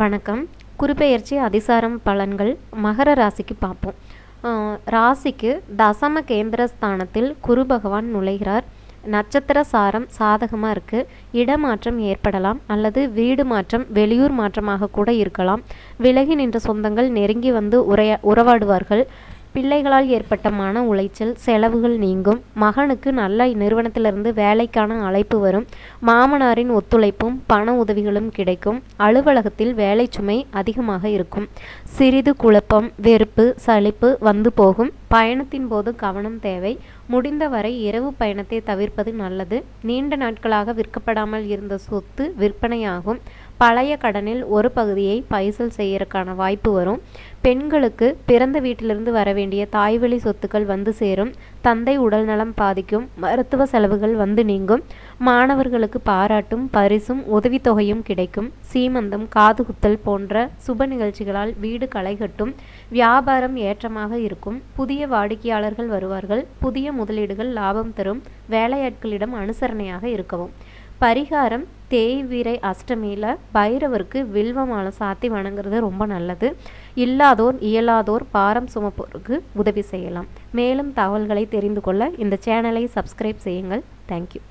வணக்கம். குருபெயர்ச்சி அதிசாரம் பலன்கள் மகர ராசிக்கு பார்ப்போம். ராசிக்கு தசம கேந்திர ஸ்தானத்தில் குரு பகவான் நுழைகிறார். நட்சத்திர சாரம் சாதகமாக இருக்குது இடமாற்றம் ஏற்படலாம் அல்லது வீடு மாற்றம் வெளியூர் மாற்றமாக கூட இருக்கலாம். விலகி நின்ற சொந்தங்கள் நெருங்கி வந்து உரையா உறவாடுவார்கள். பிள்ளைகளால் ஏற்பட்ட மன உளைச்சல் செலவுகள் நீங்கும். மகனுக்கு நல்ல நிறுவனத்திலிருந்து வேலைக்கான அழைப்பு வரும். மாமனாரின் ஒத்துழைப்பும் பண உதவிகளும் கிடைக்கும். அலுவலகத்தில் வேலை சுமை அதிகமாக இருக்கும். சிறிது குழப்பம் வெறுப்பு சலிப்பு வந்து போகும். பயணத்தின் போது கவனம் தேவை. முடிந்தவரை இரவு பயணத்தை தவிர்ப்பது நல்லது. நீண்ட நாட்களாக விற்கப்படாமல் இருந்த சொத்து விற்பனையாகும். பழைய கடனில் ஒரு பகுதியை பைசல் செய்யறதுக்கான வாய்ப்பு வரும். பெண்களுக்கு பிறந்த வீட்டிலிருந்து வர வேண்டிய தாய்வழி சொத்துக்கள் வந்து சேரும். தந்தை உடல்நலம் பாதிக்கும். மருத்துவ செலவுகள் வந்து நீங்கும். மாணவர்களுக்கு பாராட்டும் பரிசும் உதவித்தொகையும் கிடைக்கும். சீமந்தம் காதுகுத்தல் போன்ற சுப நிகழ்ச்சிகளால் வீடு களைகட்டும் வியாபாரம் ஏற்றமாக இருக்கும். புதிய வாடிக்கையாளர்கள் வருவார்கள். புதிய முதலீடுகள் லாபம் தரும். வேலையாட்களிடம் அனுசரணையாக இருக்கவும். பரிகாரம் தேய்விரை அஷ்டமியில் பைரவருக்கு வில்வ மாலை சாத்தி வணங்குறது ரொம்ப நல்லது. இல்லாதோர் இயலாதோர் பாரம் சுமப்போருக்கு உதவி செய்யலாம். மேலும் தகவல்களை தெரிந்து கொள்ள இந்த சேனலை சப்ஸ்கிரைப் செய்யுங்கள். தேங்க்யூ